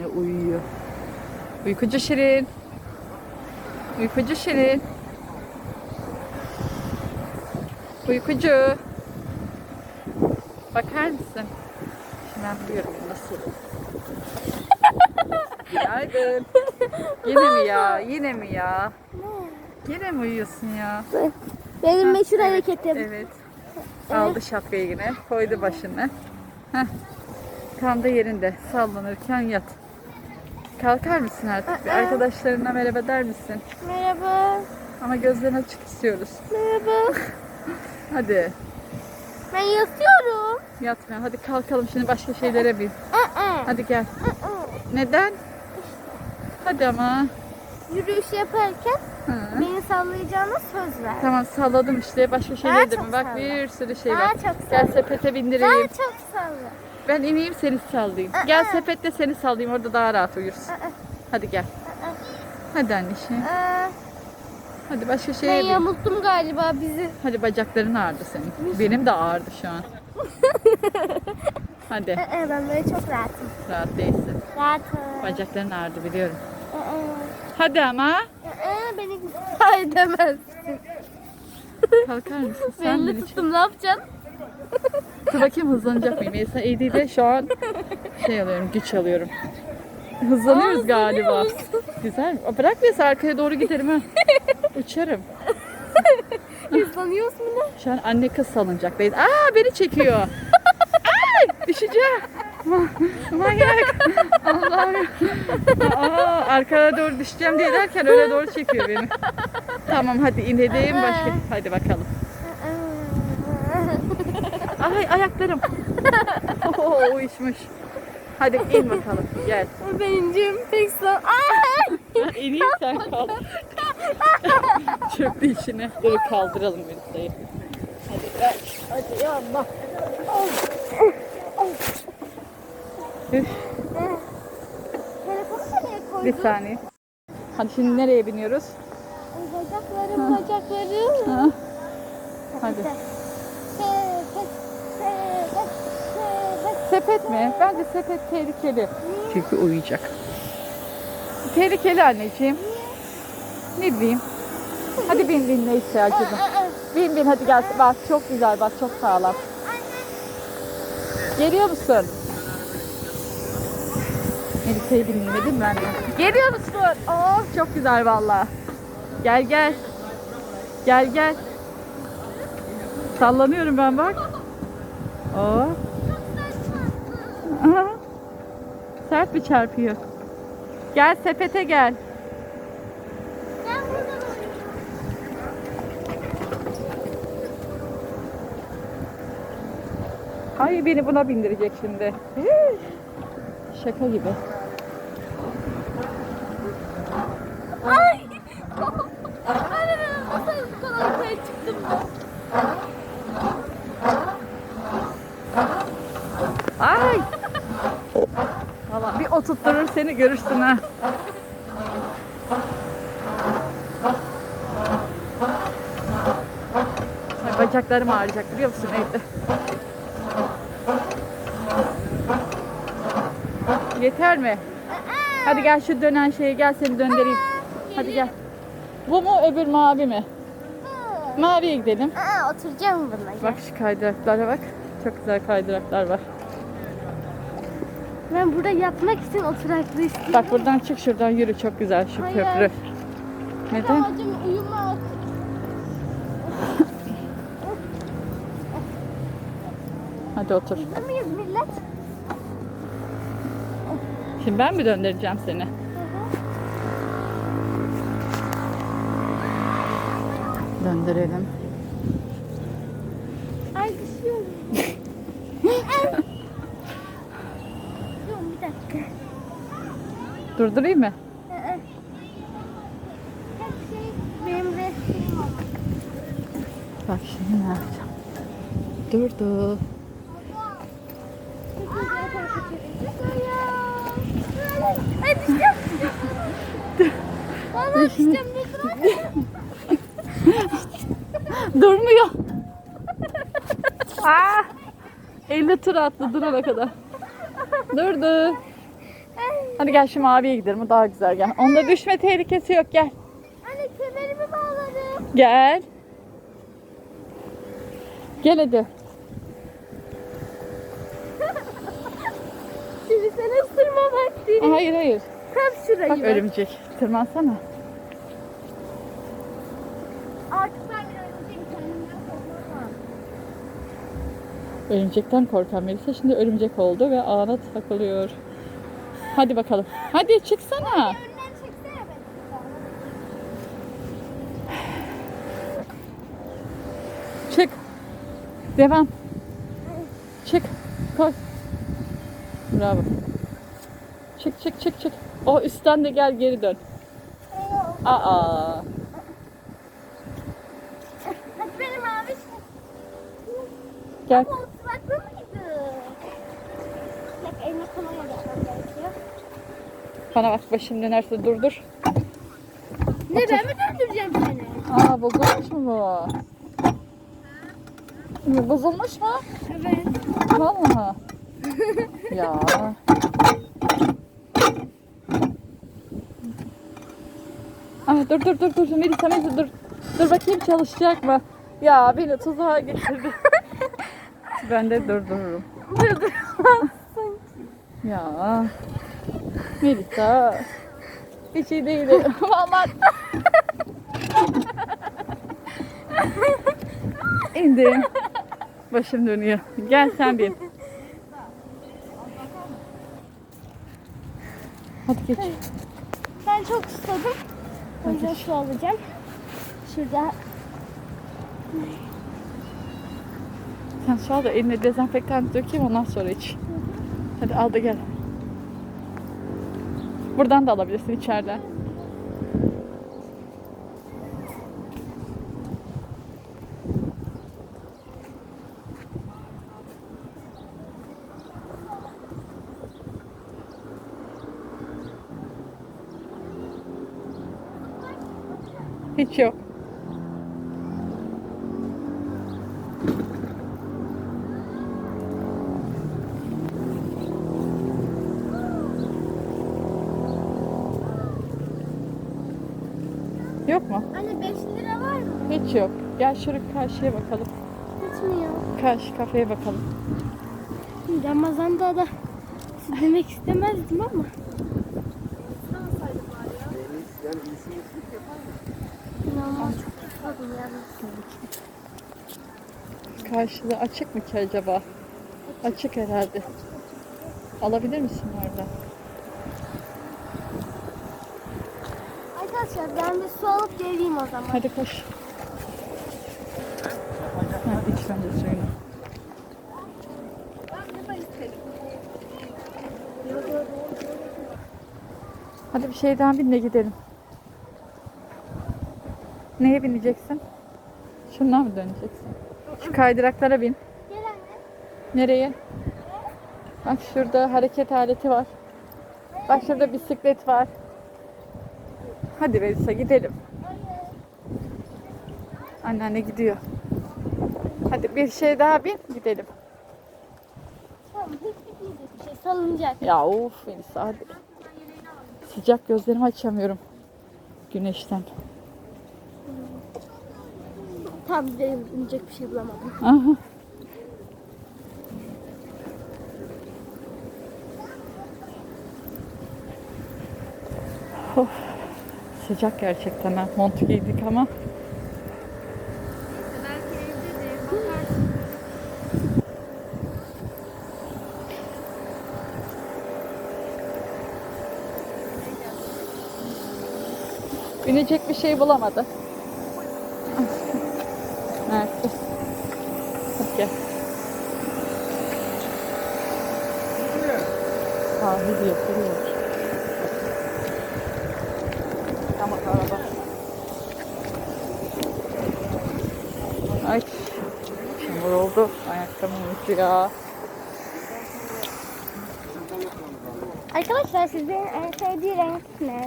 Yine uyuyor. Uykucu Şirin. Uykucu Şirin. Uykucu. Bakar mısın? Şimdi ben biliyorum nasıl. Günaydın. Yine mi ya? Yine mi ya? Yine mi uyuyorsun ya? Benim meşhur hareketim. Evet. Aldı şapkayı yine. Koydu başını. Heh. Tam da yerinde. Sallanırken yat. Kalkar mısın artık? Bir arkadaşlarına merhaba der misin? Merhaba. Ama gözlerini açık istiyoruz. Merhaba. Hadi. Ben yatıyorum. Yatma. Hadi kalkalım şimdi başka şeylere bin. Aa, Hadi gel. Neden? Hadi ama. Yürüyüş yaparken Hı. beni sallayacağına söz ver. Tamam salladım işte. Başka şeylere de çok bin. Bak salla. bir sürü şey Daha var. çok Gel salla. sepete Daha bindireyim. çok salla. Ben ineyim seni sallayayım. Gel sepette seni sallayayım. Orada daha rahat uyursun. Hadi gel. Hadi anneciğim. Hadi başka Ben şeye bin. yamulttum galiba bizi. Hadi bacakların ağrıdı senin. Benim de ağrıdı şu an. Hadi. Aa, ben böyle çok rahatım. Rahat değilsin. Rahatım. Bacakların ağrıdı biliyorum. Hadi ama. aa, beni güzel demezsin. Kalkar mısın? Sen Belli beni tuttum ne yapacaksın? Dur bakayım hızlanacak mıyım? Mesela ED'de şu an şey alıyorum, güç alıyorum. Hızlanıyoruz galiba. Güzel. mi? Bırak mesela arkaya doğru giderim ha. Uçarım. Hızlanıyorsun mu ne? Şu an anne kız salınacaktayız. Aa beni çekiyor. Ay düşeceğim. Ma- Manyak. Allah'ım. Aa, arkaya doğru düşeceğim diye derken öyle doğru çekiyor beni. Tamam hadi inelim başka. Hadi bakalım. Ay ayaklarım. Oo uyuşmuş. Hadi in bakalım. Gel. Benim pek sağ... Ay! Ben ineyim sen kal. Çöktü içine. Dur kaldıralım Melisa'yı. Hadi ver. Hadi ya Allah. Üf, bir saniye. Hadi şimdi nereye biniyoruz? Bacaklarım, bacaklarım. Ha? Hadi. Sepet, mi? Bence sepet tehlikeli. Çünkü uyuyacak. Tehlikeli anneciğim. Ne bileyim. Hadi bin bin ne ihtiyacı var. Bin bin hadi gel. Bak çok güzel bak çok sağlam. Geliyor musun? Melisa'yı dinlemedim ben de. Geliyor musun? Oh çok güzel valla. Gel gel. Gel gel. Sallanıyorum ben bak. Aha. Sert bir çarpıyor. Gel sepete gel. Ay beni buna bindirecek şimdi. Şaka gibi. Ay! Ay, o sen bu kadar yukarı çıktın mı? Ay. Oturtturur seni görürsün ha. Bacaklarım ağrıyacak biliyor musun evde? Yeter mi? Hadi gel şu dönen şeye gel seni döndüreyim. Hadi gel. Bu mu öbür mavi mi? Maviye gidelim. Aa, oturacağım buna. Bak şu kaydıraklara bak. Çok güzel kaydıraklar var. Ben burada yatmak için oturaklı istiyorum. Bak buradan çık şuradan yürü çok güzel şu Hayır. köprü. Neden? Amacım uyumak. Hadi otur. Burada mıyız millet? Şimdi ben mi döndüreceğim seni? Döndürelim. Ay düşüyorum. Dur bir dakika. Durdurayım mı? Bak şimdi ne yapacağım? Durdu. Ay düşeceğim. Vallahi düşeceğim. Durmuyor. Aa! 50 tur attı durana kadar. Durdu. Hadi gel şu maviye gidelim. O daha güzel gel. Onda düşme tehlikesi yok gel. Anne kemerimi bağladım. Gel. Gel hadi. Şimdi seni ısırma vakti. Hayır hayır. Tam şurayı. Bak bak. örümcek. Tırmansana. Artık ben bir örümceğim kendimden korkmam. Örümcekten korkan Melisa şimdi örümcek oldu ve ağına takılıyor. Hadi bakalım. Hadi çıksana. Çık. Devam. Çık. Koy. Bravo. Çık çık çık çık. O üstten de gel geri dön. Aa. Gel. Bu oturaklı mıydı? Bak eline kolonya yapmam gerekiyor. Bana bak başım dönerse durdur. Ne ben mi döndüreceğim seni? Aa bozulmuş mu bu? Bozulmuş mu? Evet. Vallahi. ya. Aa, dur dur dur dur Melisa Melisa dur. Dur bakayım çalışacak mı? Ya beni tuzağa getirdi. ben de durdururum. ya. Melisa. Bir şey değil. Vallahi. İndim. Başım dönüyor. Gel sen bin. Hadi geç. Ben çok susadım. O yüzden su alacağım. Şurada Sen su al da eline dezenfektan dökeyim ondan sonra iç. Hadi al da gel. Buradan da alabilirsin içeriden. Hiç yok mu? Anne 5 lira var mı? Hiç yok. Gel şuraya karşıya bakalım. Yok? Karşı kafeye bakalım. Ramazan'da da siz demek istemezdim ama. İnanılmaz çok yalnız. Açık mı ki acaba? Açık herhalde. Alabilir misin orada? Arkadaşlar ben bir su alıp geleyim o zaman. Hadi koş. Hadi bir şeyden bin de gidelim. Neye bineceksin? Şundan mı döneceksin? Şu kaydıraklara bin. Nereye? Bak şurada hareket aleti var. Bak şurada bisiklet var. Hadi Melisa gidelim. Anneanne gidiyor. Hadi bir şey daha bin gidelim. Tamam hiç bitmeyecek bir şey. Salınacak. Ya of Melisa hadi. Sıcak gözlerimi açamıyorum. Güneşten. Tamam gidelim. İnecek bir şey bulamadım. Aha. Of. Sıcak gerçekten ha. Mont giydik ama. Binecek bir şey bulamadı. Nerede? Gel. Sahil yapılıyor. Ama araba. Ay. Çamur oldu. Ayakkabım uçuyor. Arkadaşlar sizin en sevdiği renk ne?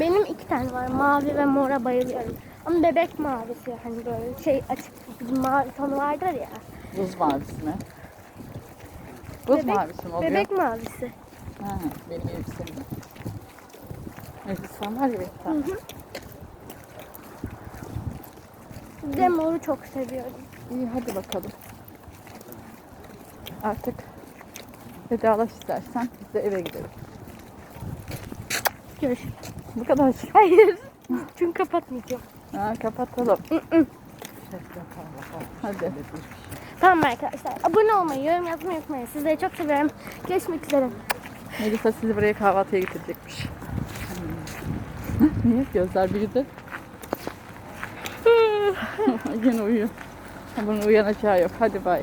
Benim iki tane var. Mavi ve mora bayılıyorum. Ama bebek mavisi hani böyle şey açık bir mavi tonu vardır ya. Buz mavisi mi? Buz Bebek- mavisi mi oluyor? Bebek mavisi. Ha, benim elbisem de. Elbisem var ya bir tane. Bir de moru çok seviyorum. İyi hadi bakalım. Artık vedalaş istersen biz de eve gidelim. Görüşürüz. Bu kadar. Hayır. Çünkü kapatmayacağım. Ha, kapatalım. Hadi. Tamam arkadaşlar. Abone olmayı, yorum yazmayı unutmayın. Sizleri çok seviyorum. Görüşmek üzere. Melisa sizi buraya kahvaltıya getirecekmiş. Niye? Gözler büyüdü. Yine uyuyor. Bunun uyanacağı yok. Hadi bay.